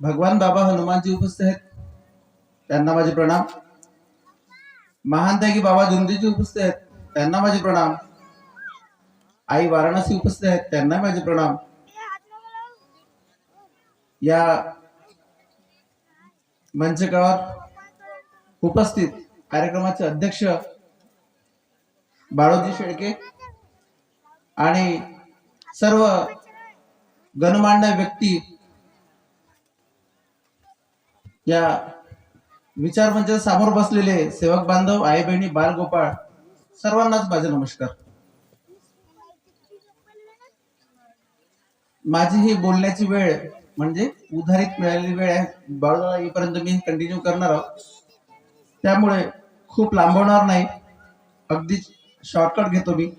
भगवान बाबा हनुमानजी उपस्थित आहेत. त्यांना माझे प्रणाम. महान त्यागी बाबा जुंदीजी उपस्थित आहेत. त्यांना माझे प्रणाम. आई वाराणसी उपस्थित आहेत. त्यांना माझे प्रणाम. या मंचकावर उपस्थित कार्यक्रमाचे अध्यक्ष बाळोजी शेळके आणि सर्व गणमान्य व्यक्ती या विचार म्हणजे समोर बसलेले सेवक बांधव आई बहिणी बालगोपाळ सर्वांनाच माझे नमस्कार. माझी ही बोलण्याची वेळ म्हणजे उधारीत मिळालेली वेळ आहे. बाळूला येईपर्यंत मी कंटिन्यू करणार आहोत. त्यामुळे खूप लांबवणार नाही. अगदी शॉर्टकट घेतो मी.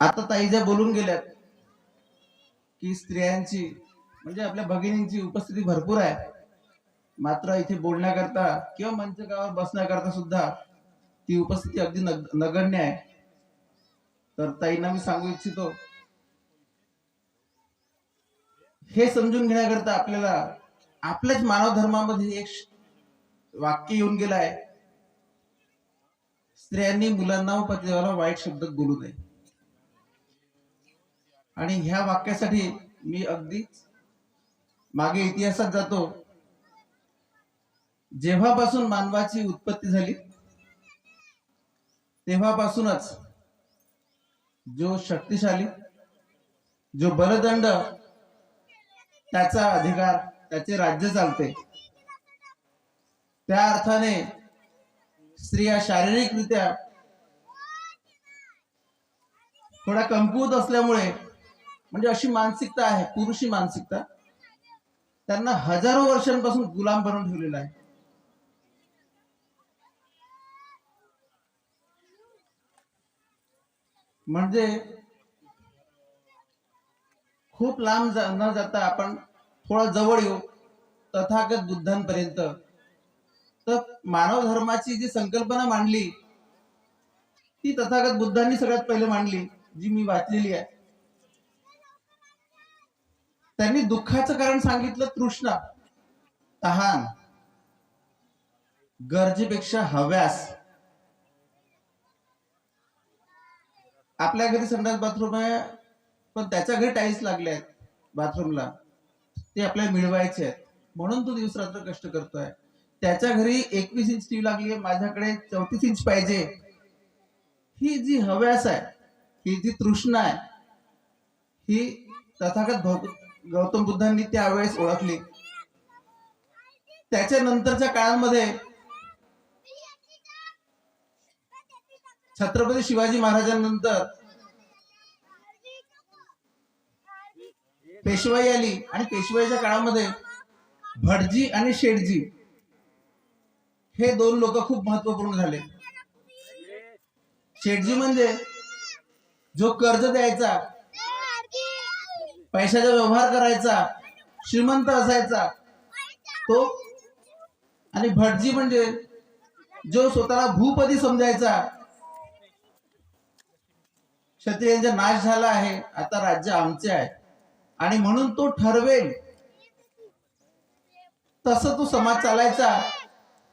आता ताई ज्या बोलून गेल्यात की स्त्रियांची म्हणजे आपल्या भगिनींची उपस्थिती भरपूर आहे. मात्र इथे बोलण्याकरता किंवा मंचकावर बसण्याकरता सुद्धा ती उपस्थिती अगदी नग- नगण्य आहे. तर ताईंना मी सांगू इच्छितो हे समजून घेण्याकरता आपल्याला आपल्याच मानव धर्मामध्ये एक वाक्य येऊन गेलं आहे. स्त्रियांनी मुलांना व पतिदेवाला वाईट शब्दात बोलू नये. आणि ह्या वाक्यासाठी मी अगदी मागे इतिहासात जातो. जेव्हापासून मानवाची उत्पत्ती झाली तेव्हापासूनच जो शक्तिशाली जो बलदंड त्याचा अधिकार त्याचे राज्य चालते. त्या अर्थाने स्त्रिया शारीरिकरित्या थोड्या कमकुवत असल्यामुळे म्हणजे अशी मानसिकता आहे पुरुषी मानसिकता. त्यांना हजारो वर्षांपासून गुलाम बनवून ठेवलेला आहे. म्हणजे खूप लांब जा- न जाता आपण थोडा जवळ येऊ तथागत बुद्धांपर्यंत. तर मानव धर्माची जी संकल्पना मांडली ती तथागत बुद्धांनी सगळ्यात पहिले मांडली जी मी वाचलेली आहे. त्यांनी दुःखाचं कारण सांगितलं तृष्णा. तहान. गरजेपेक्षा हव्यास. आपल्या घरी संडास बाथरूम आहे पण त्याच्या घरी टाईल्स लागले आहेत बाथरूमला. ते आपल्याला मिळवायचे आहेत. म्हणून तो दिवस रात्र कष्ट करतोय. त्याच्या घरी एकवीस इंच टीव्ही लागली आहे माझ्याकडे चौतीस इंच पाहिजे. ही जी हव्यास आहे ही जी तृष्णा आहे ही तथागत भौतिक गौतम बुद्धांनी त्यावेळेस ओळखली. त्याच्या नंतरच्या काळामध्ये छत्रपती शिवाजी महाराजांनंतर पेशवाई आली आणि पेशवाईच्या काळामध्ये भटजी आणि शेठजी हे दोन लोक खूप महत्त्वपूर्ण झाले. शेठजी म्हणजे जो कर्ज द्यायचा पैशाचा व्यवहार करायचा श्रीमंत असायचा तो आणि भटजी म्हणजे जो स्वतःला भूपदी समजायचा. क्षत्रियांचा नाश झाला आहे आता राज्य आमचे आहे. आणि म्हणून तो ठरवेल. तस तो समाज चालायचा.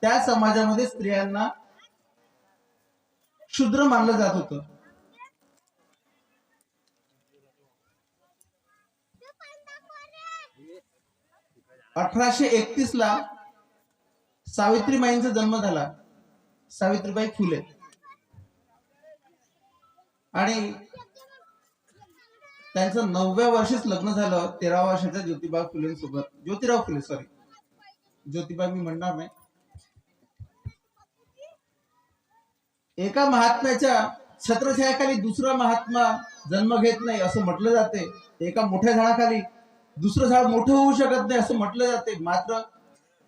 त्या समाजामध्ये स्त्रियांना क्षुद्र मानलं जात होतं. अठराशे एकतीस ला सावित्रीबाईंचा जन्म झाला. सावित्रीबाई फुले. आणि त्यांचं नवव्या वर्षीच लग्न झालं. तेरा वर्षाच्या ज्योतिबा फुलेंसोबत. ज्योतिराव फुले सॉरी ज्योतिबा मी म्हणणार नाही. एका महात्म्याच्या छत्रछायाखाली दुसरा महात्मा जन्म घेत नाही असं म्हटलं जाते. एका मोठ्या झाडाखाली दुसरं झाड मोठं होऊ शकत नाही असं म्हटलं जाते. मात्र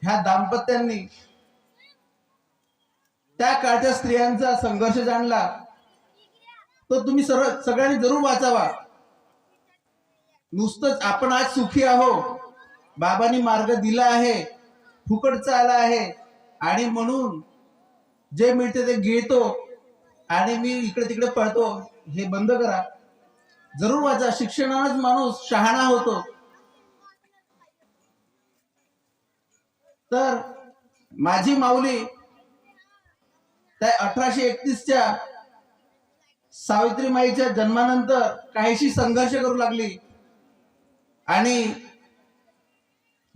ह्या दाम्पत्यांनी त्या काळच्या स्त्रियांचा संघर्ष जाणला. तर तुम्ही सर्व सगळ्यांनी जरूर वाचावा. नुसतंच आपण आज सुखी आहो बाबांनी मार्ग दिला आहे. फुकटचा आला आहे. आणि म्हणून जे मिळते ते घेतो. आणि मी इकडे तिकडे पळतो. हे बंद करा. जरूर वाचा. शिक्षणानच माणूस शहाणा होतो. तर माझी माऊली त्या अठराशे एकतीसच्या सावित्रीमाईच्या जन्मानंतर काहीशी संघर्ष करू लागली. आणि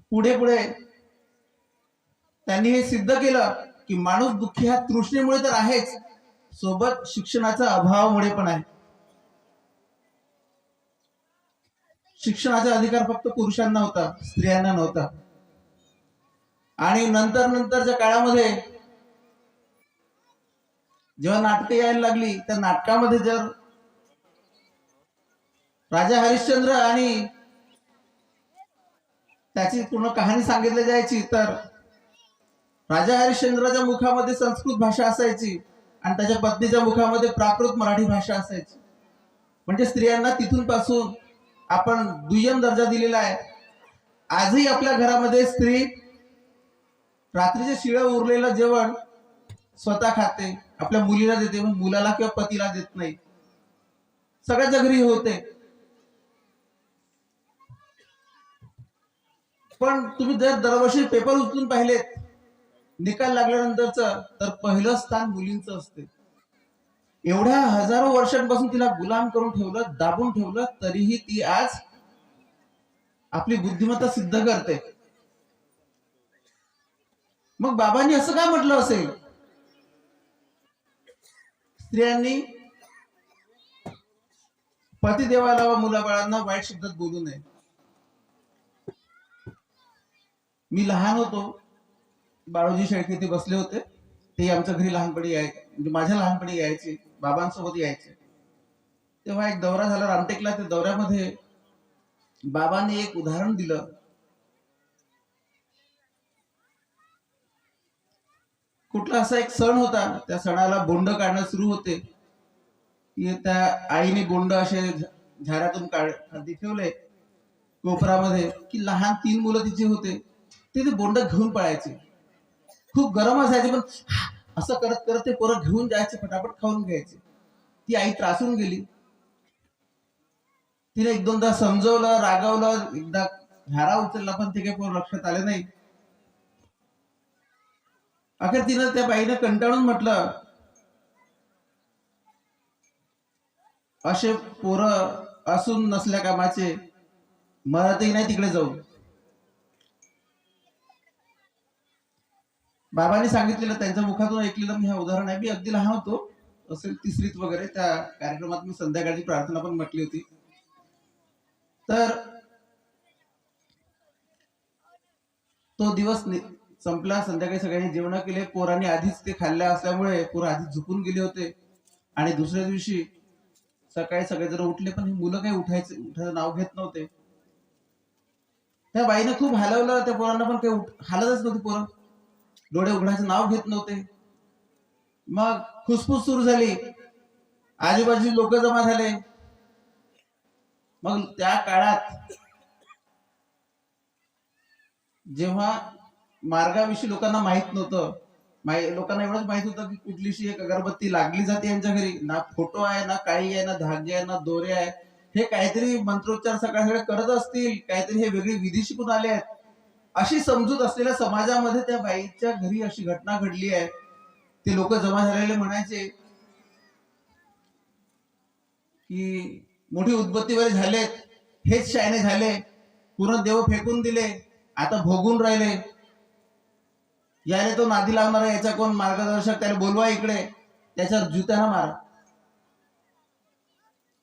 पुढे पुढे त्यांनी हे सिद्ध केलं की माणूस दुःखी हा तृष्णेमुळे तर आहेच सोबत शिक्षणाचा अभावामुळे पण आहे. शिक्षणाचा अधिकार फक्त पुरुषांना होता स्त्रियांना नव्हता. आणि नंतर नंतरच्या काळामध्ये जेव्हा नाटकं यायला लागली त्या नाटकामध्ये जर राजा हरिश्चंद्र आणि त्याची पूर्ण कहाणी सांगितली जायची तर राजा हरिश्चंद्राच्या मुखामध्ये संस्कृत भाषा असायची आणि त्याच्या पत्नीच्या मुखामध्ये प्राकृत मराठी भाषा असायची. म्हणजे स्त्रियांना तिथून पासून आपण दुय्यम दर्जा दिलेला आहे. आजही आपल्या घरामध्ये स्त्री रात्रीचे शिळं उरलेलं जेवण स्वतः खाते आपल्या मुलीला देते पण मुलाला किंवा पतीला देत नाही. सगळ्याच्या घरी होते. पण तुम्ही जर दरवर्षी पेपर उचलून पाहिलेत निकाल लागल्यानंतरच तर पहिलं स्थान मुलींचं असते. एवढ्या हजारो वर्षांपासून तिला गुलाम करून ठेवलं दाबून ठेवलं तरीही ती आज आपली बुद्धिमत्ता सिद्ध करते. मग बाबांनी असं काय म्हटलं असेल? स्त्रियांनी पतिदेवाला व मुलाबाळांना वाईट शब्दात बोलू नये. मी लहान होतो. बाळोजी शेळके ते बसले होते. ते आमच्या घरी लहानपणी याय म्हणजे माझ्या लहानपणी यायचे. बाबांसोबत यायचे. तेव्हा एक दौरा झाला. रामटेकला त्या दौऱ्यामध्ये बाबांनी एक उदाहरण दिलं. कुठला असा एक सण होता त्या सणाला बोंड काढणं सुरू होते. त्या आईने बोंड असे झाऱ्यातून झाडातून काढ खाली ठेवले कोपरामध्ये की लहान तीन मुलं तिचे होते. ते ते बोंड घेऊन पळायचे. खूप गरम असायचे पण असं करत करत ते परत घेऊन जायचे फटाफट खाऊन घ्यायचे. ती आई त्रासून गेली. तिने एक दोनदा समजवलं रागवलं एकदा झारा उचलला पण ते काही लक्षात आले नाही. अखेर तिनं त्या बाईनं कंटाळून म्हटलं असे पोरं असून नसल्या कामाचे मरतही नाही तिकडे जाऊ. बाबांनी सांगितलेलं त्यांच्या मुखातून ऐकलेलं मी हे उदाहरण आहे. मी अगदी लहान होतो असेल तिसरीत वगैरे त्या कार्यक्रमात मी संध्याकाळची प्रार्थना पण म्हटली होती. तर तो दिवस संपला संध्याकाळी सगळ्यांनी जेवण केले. पोरांनी आधीच ते खाल्ल्या असल्यामुळे पोरं आधीच झुकून गेले होते. आणि दुसऱ्या दिवशी सकाळी सगळे जर उठले पण मुलं काही उठायचे उठायचं नाव घेत नव्हते. त्या बाईनं खूप हलवलं त्या पोरांना पण काही हालतच नव्हती पोरं. डोळे उघडायचं नाव घेत नव्हते. मग खुसफुस सुरू झाली. आजूबाजू लोक जमा झाले. मग त्या काळात जेव्हा मार्गाविषयी लोकांना माहीत नव्हतं. माहि- लोकांना एवढंच माहीत होतं की कुठलीशी एक अगरबत्ती लागली जाते यांच्या घरी. ना फोटो आहे ना काही आहे ना धागे आहे ना दोरे आहे. हे काहीतरी मंत्रोच्चार सकाळ करत असतील काहीतरी हे वेगळी विधी शिकून आले आहेत. अशी समजूत असलेल्या समाजामध्ये त्या बाईच्या घरी अशी घटना घडली आहे. ते लोक जमा झालेले म्हणायचे की मोठी उद्बत्तीवर झालेत. हेच शायने झाले. पूर्ण देव फेकून दिले. आता भोगून राहिले. याने तो नादी लावणार आहे याचा कोण मार्गदर्शक त्याला बोलवा इकडे. त्याच्यावर जुत्यानं मारा.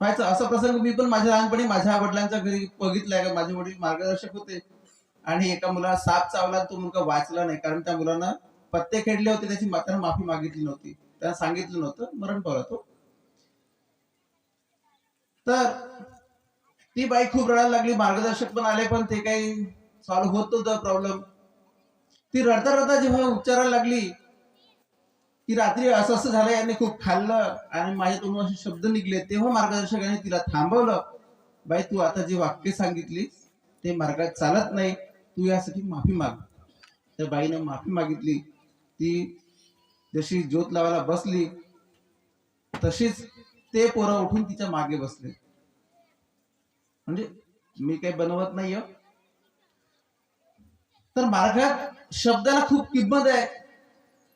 व्हायचं असा प्रसंग मी पण माझ्या लहानपणी माझ्या वडिलांच्या घरी बघितलाय का माझे वडील मार्गदर्शक होते. आणि एका मुलाला साप चावला तो मुलगा वाचला नाही कारण त्या मुलानं पत्ते खेळले होते त्याची मात्र माफी मागितली नव्हती. त्यानं सांगितलं नव्हतं मरण पावला तो. तर ती बाई खूप रडायला लागली मार्गदर्शक पण आले पण ते काही सॉल्व्ह होत नव्हतं प्रॉब्लेम ती रडता रडता जेव्हा उच्चारायला लागली की रात्री असं असं झालं यांनी खूप खाल्लं आणि माझ्या तोंडून असे शब्द निघले. तेव्हा मार्गदर्शकाने तिला थांबवलं बाई तू आता जे वाक्य सांगितली ते मार्गात चालत नाही. तू यासाठी माफी माग. त्या बाईनं माफी मागितली. ती जशी ज्योत लावायला बसली तशीच ते पोरं उठून तिच्यामागे बसले. म्हणजे मी काही बनवत नाही तर मार्गात शब्दाला खूप किंमत आहे.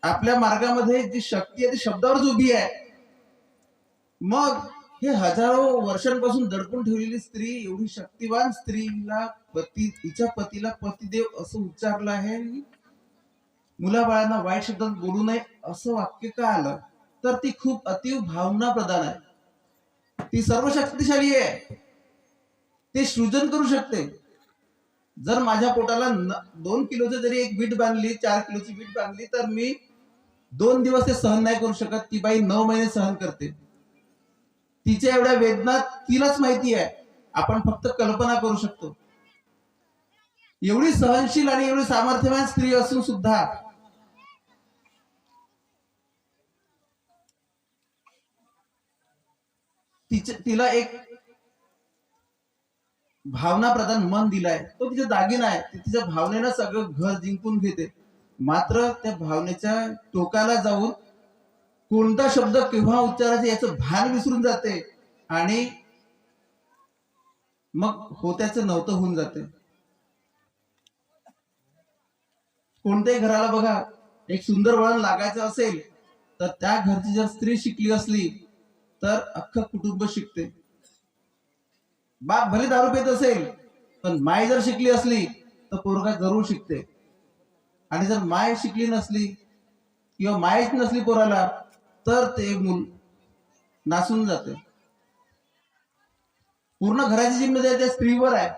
आपल्या मार्गामध्ये जी शक्ती आहे ती शब्दावरच उभी आहे. मग हे हजारो वर्षांपासून दडपून ठेवलेली स्त्री एवढी शक्तिवान स्त्रीला पती तिच्या पतीला पतिदेव असं उच्चारलं आहे. मुलाबाळांना वाईट शब्दात बोलू नये असं वाक्य का आलं? तर ती खूप अतिव भावना प्रदान आहे. ती सर्व शक्तिशाली आहे. ते सृजन करू शकते. जर माझ्या पोटाला दोन किलोचं जरी एक बीट बांधली चार किलोची बीट बांधली तर मी दोन दिवस ते सहन नाही करू शकत. ती बाई नऊ महिने सहन करते. तिच्या एवढ्या वेदना तिलाच माहिती आहे. आपण फक्त कल्पना करू शकतो. एवढी सहनशील आणि एवढी सामर्थ्यवान स्त्री असून सुद्धा तिच्या तिला एक भावना प्रधान मन दिलाय तो तिचा दागिना आहे ती तिच्या भावनेनं सगळं घर जिंकून घेते. मात्र त्या भावनेच्या टोकाला जाऊन कोणता शब्द केव्हा उच्चारायचा याचं भान विसरून जाते आणि मग होत्याचं नव्हतं होऊन जाते. कोणत्याही घराला बघा एक सुंदर वळण लागायचं असेल तर त्या घरची जर स्त्री शिकली असली तर अख्खं कुटुंब शिकते. बाप भले दारू पेत असेल पण माय जर शिकली असली तर पोरगा जरूर शिकते. आणि जर माय शिकली नसली किंवा मायच नसली पोराला तर ते मूल नासून जाते. पूर्ण घराची जिम्मेदारी त्या स्त्रीवर आहे.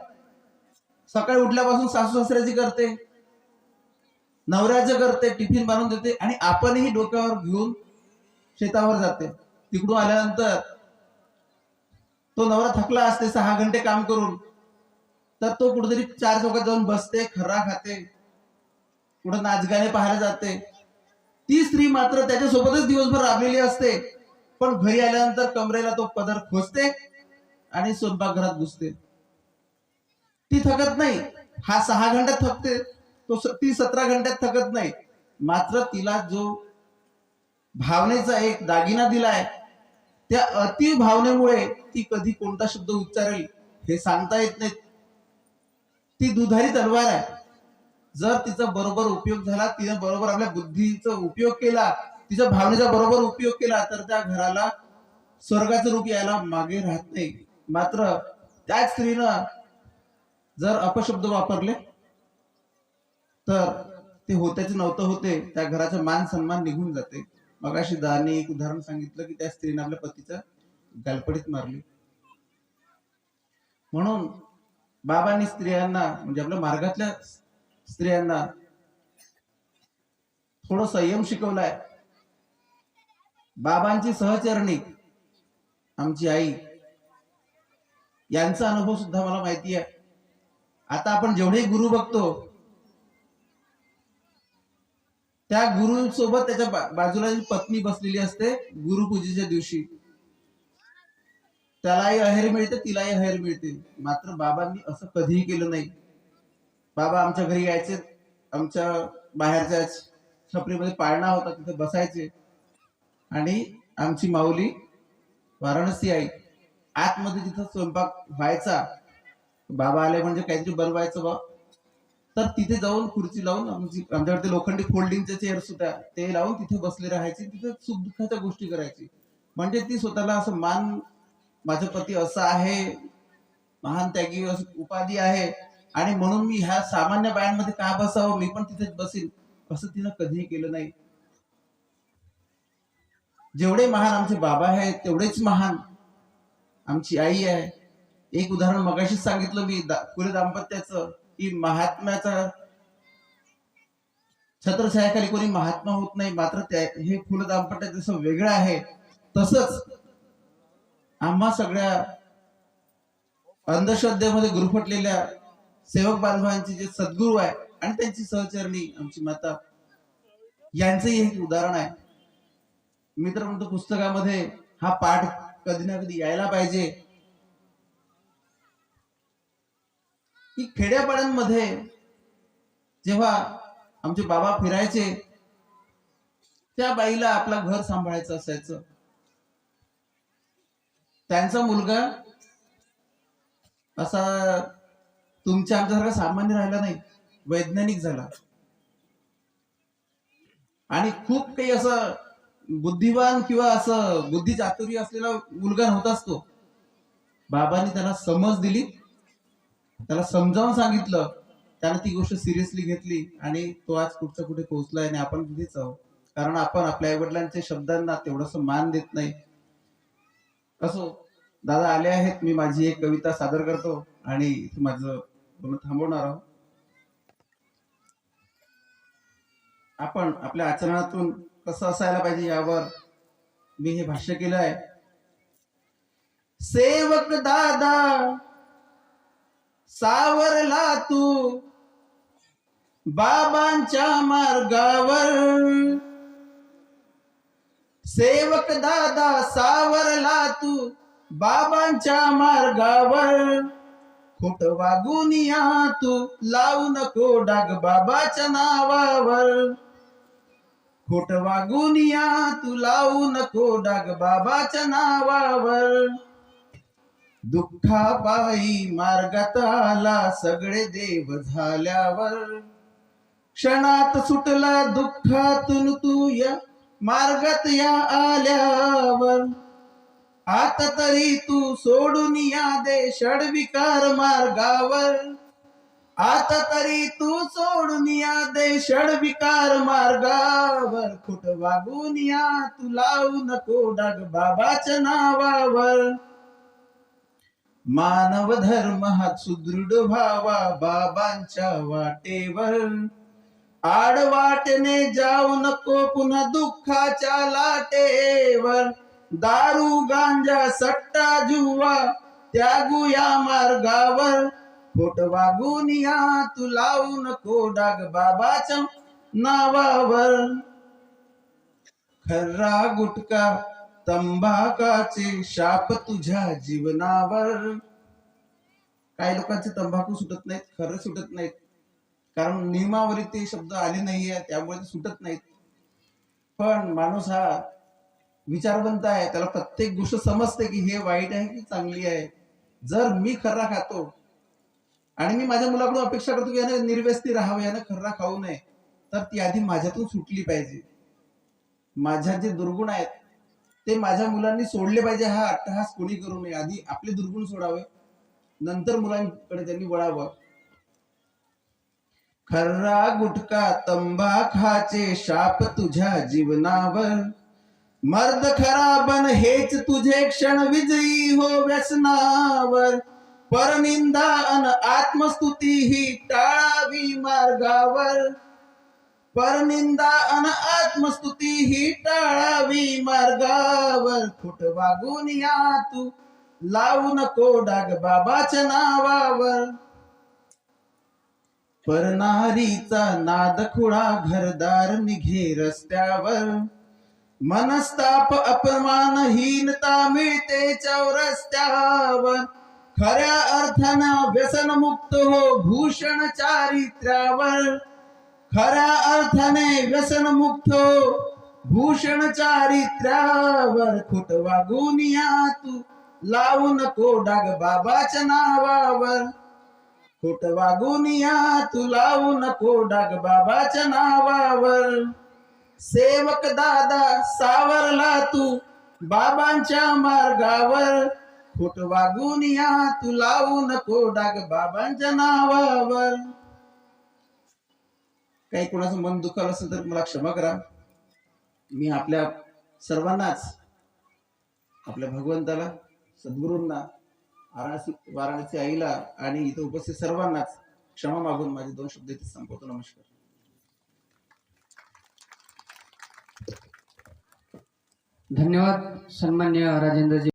सकाळी उठल्यापासून सासू सासऱ्याची करते नवऱ्याचं करते टिफिन बांधून देते आणि आपणही डोक्यावर घेऊन शेतावर जाते. तिकडून आल्यानंतर तो नवरा थकला असते सहा घंटे काम करून. तर तो कुठेतरी चार चौकात जाऊन बसते खर्रा खाते. कुठं नाचगाणे पाहायला जाते. ती स्त्री मात्र त्याच्यासोबतच दिवसभर राबलेली असते. पण घरी आल्यानंतर कमरेला तो पदर खोचते आणि स्वयंपाकघरात घुसते. ती थकत नाही. हा सहा घंट्यात थकते. तो ती सतरा घंट्यात थकत नाही. मात्र तिला जो भावनेचा एक दागिना दिलाय त्या अति भावनेमुळे ती कधी कोणता शब्द उच्चारेल हे सांगता येत नाही ती दुधारी तलवार आहे. जर तिचा बरोबर उपयोग झाला तिने बरोबर आपल्या बुद्धीचा उपयोग केला तिच्या भावनेचा बरोबर उपयोग केला तर त्या घराला स्वर्गाचं रूप यायला मागे राहत नाही. मात्र त्याच स्त्रीनं जर अपशब्द वापरले तर ते होत्याचे नव्हतं होते त्या घराचा मान सन्मान निघून जाते. मगाशी दानी एक उदाहरण सांगितलं की त्या स्त्रीने आपल्या पतीचा गालपडीत मारली. म्हणून बाबांनी स्त्रियांना म्हणजे आपल्या मार्गातल्या स्त्रियांना थोडं संयम शिकवलाय. बाबांची सहचरणी आमची आई यांचा अनुभव सुद्धा मला माहिती आहे आता आपण जेवढे गुरु बघतो त्या गुरुसोबत त्याच्या बाजूला पत्नी बसलेली असते गुरुपूजेच्या दिवशी. त्यालाही अहेर मिळते तिलाही अहेर मिळते. मात्र बाबांनी असं कधीही केलं नाही. बाबा आमच्या घरी यायचे आमच्या बाहेरच्या छपरीमध्ये पाळणा होता तिथे बसायचे. आणि आमची माऊली वाराणसी आई आतमध्ये तिथं स्वयंपाक व्हायचा. बाबा आले म्हणजे काहीतरी बनवायचं बा. तर तिथे जाऊन खुर्ची लावून आमची आमच्याकडे लोखंडी फोल्डिंगचे चेअर्स होत्या ते लावून तिथे बसले राहायचे तिथे सुख दुःखाच्या गोष्टी करायची. म्हणजे ती स्वतःला असं मान माझा पती असा आहे महान त्यागी उपाधी आहे. आणि म्हणून मी ह्या सामान्य बायांमध्ये का बसावं? मी पण तिथेच बसीन. असं तिनं कधीही केलं नाही. जेवढे महान आमचे बाबा आहेत तेवढेच महान आमची आई आहे. एक उदाहरण मगाशीच सांगितलं मी दा- कुले दाम्पत्याचं की महात्म्याचा छत्रछायाखाली कोणी महात्मा होत नाही मात्र त्या हे फुलं दाम्पट्य जसं वेगळं आहे तसंच आम्हा सगळ्या अंधश्रद्धेमध्ये गुरफटलेल्या सेवक बांधवांचे जे सद्गुरू आहे आणि त्यांची सहचरणी आमची माता यांचंही एक उदाहरण आहे. मित्र म्हणतो पुस्तकामध्ये हा पाठ कधी ना कधी यायला पाहिजे. की खेड्यापाड्यांमध्ये जेव्हा आमचे बाबा फिरायचे त्या बाईला आपला घर सांभाळायचं असायचं. त्यांचा मुलगा असा तुमच्या आमच्यासारखा सामान्य राहिला नाही वैज्ञानिक झाला. आणि खूप काही असं बुद्धिवान किंवा असं बुद्धी चातुर्य असलेला मुलगा नव्हताच तो. बाबांनी त्याला समज दिली. त्याला समजावून सांगितलं. त्यानं ती गोष्ट सिरियसली घेतली आणि तो आज कुठचा कुठे पोहोचलाय आणि आपण तिथेच आहोत. कारण आपण आपल्या आईवडिलांच्या शब्दांना तेवढस मान देत नाही. असो दादा आले आहेत. मी माझी एक कविता सादर करतो आणि इथे माझं बोलणं थांबवणार आहोत. आपण आपल्या आचरणातून कसं असायला पाहिजे यावर मी हे भाष्य केलं आहे सेवक दादा सावरला तू. बाबांच्या मार्गावर. सेवक दादा सावरला तू. बाबांच्या मार्गावर. खोट वागून या तू. लावू नको डाग बाबाच्या नावावर. खोट वागून या तू. लावू नको डाग बाबाच्या नावावर. दुःखापायी मार्गात आला सगळे देव झाल्यावर. क्षणात सुटला दुःखातून तू या मार्गात या आल्यावर. आता तरी तू सोडून या दे षडविकार मार्गावर. आता तरी तू सोडून या दे षडविकार मार्गावर. खोट वागून या तू लावू नको डाग बाबाच्या नावावर. मानव धर्म हा सुदृढ व्हावा बाबांच्या वाटेवर. आडवाटने जाऊ नको पुन्हा दुःखाच्या लाटेवर. दारू गांजा सट्टा जुवा त्यागू या मार्गावर. खोट वागून या तू लावू नको डाग बाबाच्या नावावर. खर्रा गुटका तंबाकाचे शाप तुझ्या जीवनावर. काही लोकांचे तंबाखू सुटत नाहीत खरं सुटत नाहीत. कारण नियमावरी ते शब्द आले नाहीये त्यामुळे ते सुटत नाहीत. पण माणूस हा विचारवंत आहे त्याला प्रत्येक गोष्ट समजते की हे वाईट आहे की चांगली आहे. जर मी खर्रा खातो आणि मी माझ्या मुलाकडून अपेक्षा करतो की यानं निर्व्यस्ती राहावं यानं खर्रा खाऊ नये तर ती आधी माझ्यातून सुटली पाहिजे. माझ्या जे दुर्गुण आहेत ते माझ्या मुलांनी सोडले पाहिजे हा अट्टहास कोणी करू नये. आधी आपले दुर्गुण सोडावे. नंतर मुलांकडे त्यांनी वळावं. खर्रा गुटका तंबाखाचे शाप तुझ्या जीवनावर. मर्द खरा बन हेच तुझे क्षण विजयी हो व्यसनावर. परनिंदा अन आत्मस्तुती ही टाळावी मार्गावर. परनिंदा अन आत्मस्तुती ही टाळावी मार्गावर. खोट वागून या तू. लावू नको डाग बाबाच्या नावावर. परनारीचा नाद खुळा घरदार निघे रस्त्यावर. मनस्ताप अपमानहीनता मिळते चौरस्त्यावर. खऱ्या अर्थानं व्यसन मुक्त हो भूषण चारित्र्यावर. खऱ्या अर्थाने व्यसन मुक्त हो भूषण चारित्र्यावर. खुट वागून या तू लावून को डाग बाबाच्या नावावर. खोट वागून या तू लावू नको डाग बाबाच्या नावावर. सेवक दादा सावरला तू बाबांच्या मार्गावर. खोट वागून या तू लावू नको डाग बाबांच्या नावावर. काही कोणाचं मन दुखावलं असेल तर मला क्षमा करा. मी आपल्या सर्वांनाच आपल्या भगवंताला सद्गुरूंना वाराणसी वाराणसी आईला आणि इथं उपस्थित सर्वांनाच क्षमा मागून माझे दोन शब्द इथे संपवतो. नमस्कार. धन्यवाद. सन्मान्य राजेंद्रजी.